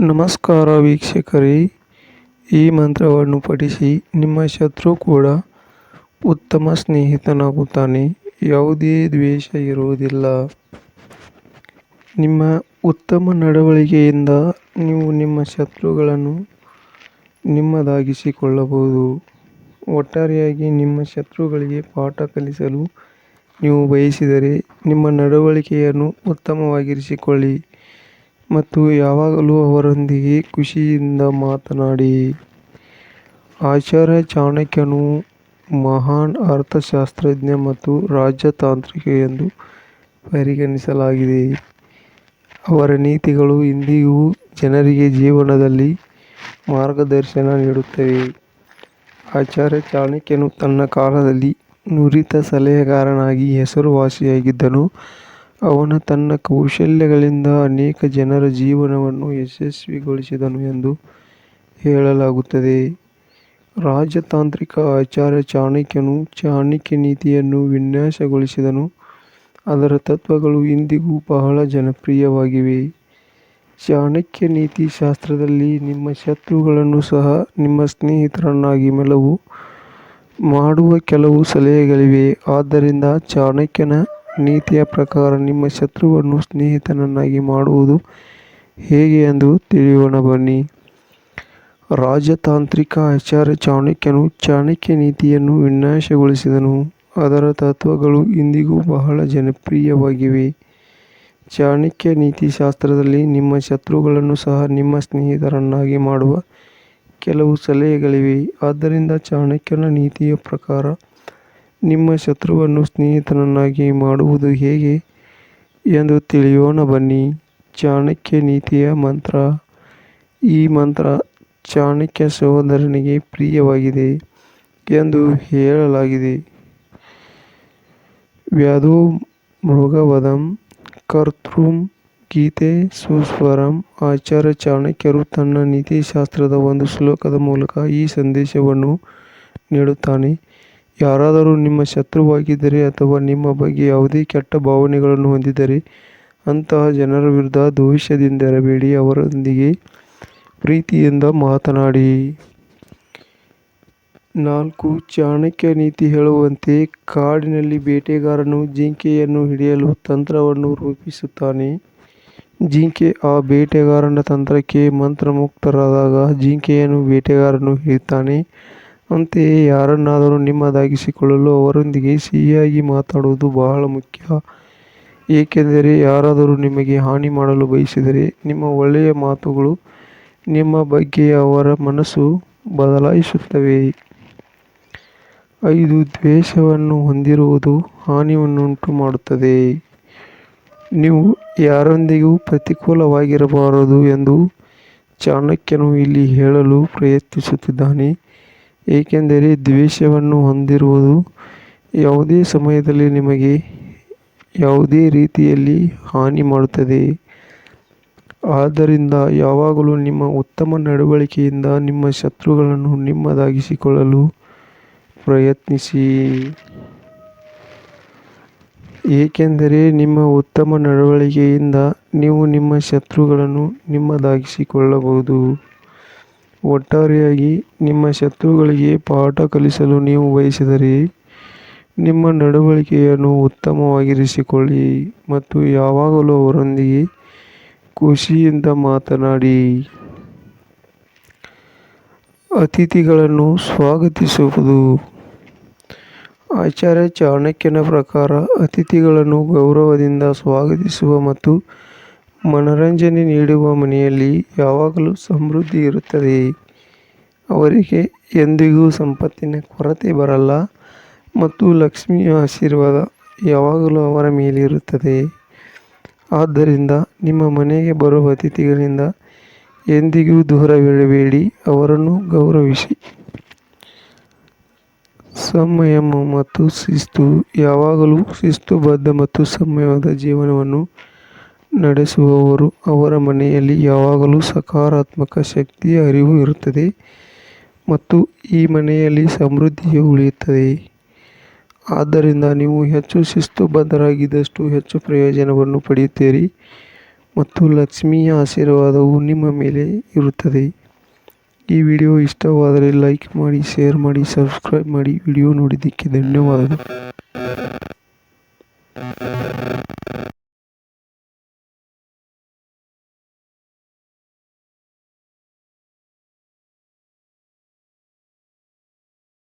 ನಮಸ್ಕಾರ ವೀಕ್ಷಕರೇ. ಈ ಮಂತ್ರವನ್ನು ಪಠಿಸಿ ನಿಮ್ಮ ಶತ್ರು ಕೂಡ ಉತ್ತಮ ಸ್ನೇಹಿತನಾಗುತ್ತಾನೆ. ಯಾವುದೇ ದ್ವೇಷ ಇರುವುದಿಲ್ಲ. ನಿಮ್ಮ ಉತ್ತಮ ನಡವಳಿಕೆಯಿಂದ ನೀವು ನಿಮ್ಮ ಶತ್ರುಗಳನ್ನು ನಿಮ್ಮದಾಗಿಸಿಕೊಳ್ಳಬಹುದು. ಒಟ್ಟಾರೆಯಾಗಿ ನಿಮ್ಮ ಶತ್ರುಗಳಿಗೆ ಪಾಠ ಕಲಿಸಲು ನೀವು ಬಯಸಿದರೆ ನಿಮ್ಮ ನಡವಳಿಕೆಯನ್ನು ಉತ್ತಮವಾಗಿರಿಸಿಕೊಳ್ಳಿ. ಮತ್ತು ಯಾವಾಗಲೂ ಅವರೊಂದಿಗೆ ಖುಷಿಯಿಂದ ಮಾತನಾಡಿ. ಆಚಾರ್ಯ ಚಾಣಕ್ಯನು ಮಹಾನ್ ಅರ್ಥಶಾಸ್ತ್ರಜ್ಞ ಮತ್ತು ರಾಜತಾಂತ್ರಿಕ ಎಂದು ಪರಿಗಣಿಸಲಾಗಿದೆ. ಅವರ ನೀತಿಗಳು ಇಂದಿಗೂ ಜನರಿಗೆ ಜೀವನದಲ್ಲಿ ಮಾರ್ಗದರ್ಶನ ನೀಡುತ್ತವೆ. ಆಚಾರ್ಯ ಚಾಣಕ್ಯನು ತನ್ನ ಕಾಲದಲ್ಲಿ ನುರಿತ ಸಲಹೆಗಾರನಾಗಿ ಹೆಸರುವಾಸಿಯಾಗಿದ್ದನು. ಅವನು ತನ್ನ ಕೌಶಲ್ಯಗಳಿಂದ ಅನೇಕ ಜನರ ಜೀವನವನ್ನು ಯಶಸ್ವಿಗೊಳಿಸಿದನು ಎಂದು ಹೇಳಲಾಗುತ್ತದೆ. ರಾಜತಾಂತ್ರಿಕ ಆಚಾರ್ಯ ಚಾಣಕ್ಯನು ಚಾಣಕ್ಯ ನೀತಿಯನ್ನು ವಿನ್ಯಾಸಗೊಳಿಸಿದನು. ಅದರ ತತ್ವಗಳು ಇಂದಿಗೂ ಬಹಳ ಜನಪ್ರಿಯವಾಗಿವೆ. ಚಾಣಕ್ಯ ನೀತಿ ಶಾಸ್ತ್ರದಲ್ಲಿ ನಿಮ್ಮ ಶತ್ರುಗಳನ್ನು ಸಹ ನಿಮ್ಮ ಸ್ನೇಹಿತರನ್ನಾಗಿ ಮೆಲುವು ಮಾಡುವ ಕೆಲವು ಸಲಹೆಗಳಿವೆ. ಆದ್ದರಿಂದ ಚಾಣಕ್ಯನ ನೀತಿಯ ಪ್ರಕಾರ ನಿಮ್ಮ ಶತ್ರುವನ್ನು ಸ್ನೇಹಿತನನ್ನಾಗಿ ಮಾಡುವುದು ಹೇಗೆ ಎಂದು ತಿಳಿಯೋಣ ಬನ್ನಿ. ರಾಜತಾಂತ್ರಿಕ ಆಚಾರ್ಯ ಚಾಣಕ್ಯನು ಚಾಣಕ್ಯ ನೀತಿಯನ್ನು ವಿನ್ಯಾಸಗೊಳಿಸಿದನು ಅದರ ತತ್ವಗಳು ಇಂದಿಗೂ ಬಹಳ ಜನಪ್ರಿಯವಾಗಿವೆ. ಚಾಣಕ್ಯ ನೀತಿಶಾಸ್ತ್ರದಲ್ಲಿ ನಿಮ್ಮ ಶತ್ರುಗಳನ್ನು ಸಹ ನಿಮ್ಮ ಸ್ನೇಹಿತರನ್ನಾಗಿ ಮಾಡುವ ಕೆಲವು ಸಲಹೆಗಳಿವೆ. ಆದ್ದರಿಂದ ಚಾಣಕ್ಯನ ನೀತಿಯ ಪ್ರಕಾರ ನಿಮ್ಮ ಶತ್ರುವನ್ನು ಸ್ನೇಹಿತನನ್ನಾಗಿ ಮಾಡುವುದು ಹೇಗೆ ಎಂದು ತಿಳಿಯೋಣ ಬನ್ನಿ. ಚಾಣಕ್ಯ ನೀತಿಯ ಮಂತ್ರ. ಈ ಮಂತ್ರ ಚಾಣಕ್ಯ ಸಹೋದರನಿಗೆ ಪ್ರಿಯವಾಗಿದೆ ಎಂದು ಹೇಳಲಾಗಿದೆ. ವ್ಯಾಧೋ ಮೃಗವಧಂ ಕರ್ತೃಂ ಗೀತೆ ಸುಸ್ವರಂ ಆಚಾರ್ಯ ಚಾಣಕ್ಯರು ತನ್ನ ನೀತಿಶಾಸ್ತ್ರದ ಒಂದು ಶ್ಲೋಕದ ಮೂಲಕ ಈ ಸಂದೇಶವನ್ನು ನೀಡುತ್ತಾನೆ. ಯಾರಾದರೂ ನಿಮ್ಮ ಶತ್ರುವಾಗಿದ್ದರೆ ಅಥವಾ ನಿಮ್ಮ ಬಗ್ಗೆ ಯಾವುದೇ ಕೆಟ್ಟ ಭಾವನೆಗಳನ್ನು ಹೊಂದಿದ್ದರೆ ಅಂತಹ ಜನರ ವಿರುದ್ಧ ದ್ವೇಷದಿಂದಿರಬೇಡಿ, ಅವರೊಂದಿಗೆ ಪ್ರೀತಿಯಿಂದ ಮಾತನಾಡಿ. ನಾಲ್ಕು, ಚಾಣಕ್ಯ ನೀತಿ ಹೇಳುವಂತೆ ಕಾಡಿನಲ್ಲಿ ಬೇಟೆಗಾರನು ಜಿಂಕೆಯನ್ನು ಹಿಡಿಯಲು ತಂತ್ರವನ್ನು ರೂಪಿಸುತ್ತಾನೆ. ಜಿಂಕೆ ಆ ಬೇಟೆಗಾರನ ತಂತ್ರಕ್ಕೆ ಮಂತ್ರಮುಗ್ಧರಾದಾಗ ಜಿಂಕೆಯನ್ನು ಬೇಟೆಗಾರನು ಹಿಡಿಯುತ್ತಾನೆ. ಅಂತೆಯೇ ಯಾರನ್ನಾದರೂ ನಿಮ್ಮದಾಗಿಸಿಕೊಳ್ಳಲು ಅವರೊಂದಿಗೆ ಸಿಹಿಯಾಗಿ ಮಾತಾಡುವುದು ಬಹಳ ಮುಖ್ಯ. ಏಕೆಂದರೆ ಯಾರಾದರೂ ನಿಮಗೆ ಹಾನಿ ಮಾಡಲು ಬಯಸಿದರೆ ನಿಮ್ಮ ಒಳ್ಳೆಯ ಮಾತುಗಳು ನಿಮ್ಮ ಬಗ್ಗೆ ಅವರ ಮನಸ್ಸು ಬದಲಾಯಿಸುತ್ತವೆ. ಐದು, ದ್ವೇಷವನ್ನು ಹೊಂದಿರುವುದು ಹಾನಿಯನ್ನುಂಟು ಮಾಡುತ್ತದೆ. ನೀವು ಯಾರೊಂದಿಗೂ ಪ್ರತಿಕೂಲವಾಗಿರಬಾರದು ಎಂದು ಚಾಣಕ್ಯನು ಇಲ್ಲಿ ಹೇಳಲು ಪ್ರಯತ್ನಿಸುತ್ತಿದ್ದಾನೆ. ಏಕೆಂದರೆ ದ್ವೇಷವನ್ನು ಹೊಂದಿರುವುದು ಯಾವುದೇ ಸಮಯದಲ್ಲಿ ನಿಮಗೆ ಯಾವುದೇ ರೀತಿಯಲ್ಲಿ ಹಾನಿ ಮಾಡುತ್ತದೆ. ಆದ್ದರಿಂದ ಯಾವಾಗಲೂ ನಿಮ್ಮ ಉತ್ತಮ ನಡವಳಿಕೆಯಿಂದ ನಿಮ್ಮ ಶತ್ರುಗಳನ್ನು ನಿಮ್ಮದಾಗಿಸಿಕೊಳ್ಳಲು ಪ್ರಯತ್ನಿಸಿ. ಏಕೆಂದರೆ ನಿಮ್ಮ ಉತ್ತಮ ನಡವಳಿಕೆಯಿಂದ ನೀವು ನಿಮ್ಮ ಶತ್ರುಗಳನ್ನು ನಿಮ್ಮದಾಗಿಸಿಕೊಳ್ಳಬಹುದು. ಒಟ್ಟಾರೆಯಾಗಿ ನಿಮ್ಮ ಶತ್ರುಗಳಿಗೆ ಪಾಠ ಕಲಿಸಲು ನೀವು ಬಯಸಿದರೆ ನಿಮ್ಮ ನಡವಳಿಕೆಯನ್ನು ಉತ್ತಮವಾಗಿರಿಸಿಕೊಳ್ಳಿ ಮತ್ತು ಯಾವಾಗಲೂ ಅವರೊಂದಿಗೆ ಖುಷಿಯಿಂದ ಮಾತನಾಡಿ. ಅತಿಥಿಗಳನ್ನು ಸ್ವಾಗತಿಸುವುದು. ಆಚಾರ್ಯ ಚಾಣಕ್ಯನ ಪ್ರಕಾರ ಅತಿಥಿಗಳನ್ನು ಗೌರವದಿಂದ ಸ್ವಾಗತಿಸುವ ಮತ್ತು ಮನರಂಜನೆ ನೀಡುವ ಮನೆಯಲ್ಲಿ ಯಾವಾಗಲೂ ಸಮೃದ್ಧಿ ಇರುತ್ತದೆ. ಅವರಿಗೆ ಎಂದಿಗೂ ಸಂಪತ್ತಿನ ಕೊರತೆ ಬರಲ್ಲ ಮತ್ತು ಲಕ್ಷ್ಮಿಯ ಆಶೀರ್ವಾದ ಯಾವಾಗಲೂ ಅವರ ಮೇಲೆ ಇರುತ್ತದೆ ಆದ್ದರಿಂದ ನಿಮ್ಮ ಮನೆಗೆ ಬರುವ ಅತಿಥಿಗಳಿಂದ ಎಂದಿಗೂ ದೂರವಿಡಬೇಡಿ ಅವರನ್ನು ಗೌರವಿಸಿ. ಸಂಯಮ ಮತ್ತು ಶಿಸ್ತು, ಯಾವಾಗಲೂ ಶಿಸ್ತುಬದ್ಧ ಮತ್ತು ಸಂಯಮದ ಜೀವನವನ್ನು ನಡೆಸುವವರು ಅವರ ಮನೆಯಲ್ಲಿ ಯಾವಾಗಲೂ ಸಕಾರಾತ್ಮಕ ಶಕ್ತಿಯ ಅರಿವು ಇರುತ್ತದೆ ಮತ್ತು ಈ ಮನೆಯಲ್ಲಿ ಸಮೃದ್ಧಿಯು ಉಳಿಯುತ್ತದೆ. ಆದ್ದರಿಂದ ನೀವು ಹೆಚ್ಚು ಶಿಸ್ತುಬದ್ಧರಾಗಿದ್ದಷ್ಟು ಹೆಚ್ಚು ಪ್ರಯೋಜನವನ್ನು ಪಡೆಯುತ್ತೀರಿ ಮತ್ತು ಲಕ್ಷ್ಮಿಯ ಆಶೀರ್ವಾದವು ನಿಮ್ಮ ಮೇಲೆ ಇರುತ್ತದೆ. ಈ ವಿಡಿಯೋ ಇಷ್ಟವಾದರೆ ಲೈಕ್ ಮಾಡಿ, ಶೇರ್ ಮಾಡಿ, ಸಬ್ಸ್ಕ್ರೈಬ್ ಮಾಡಿ. ವಿಡಿಯೋ ನೋಡಿದ್ದಕ್ಕೆ ಧನ್ಯವಾದಗಳು.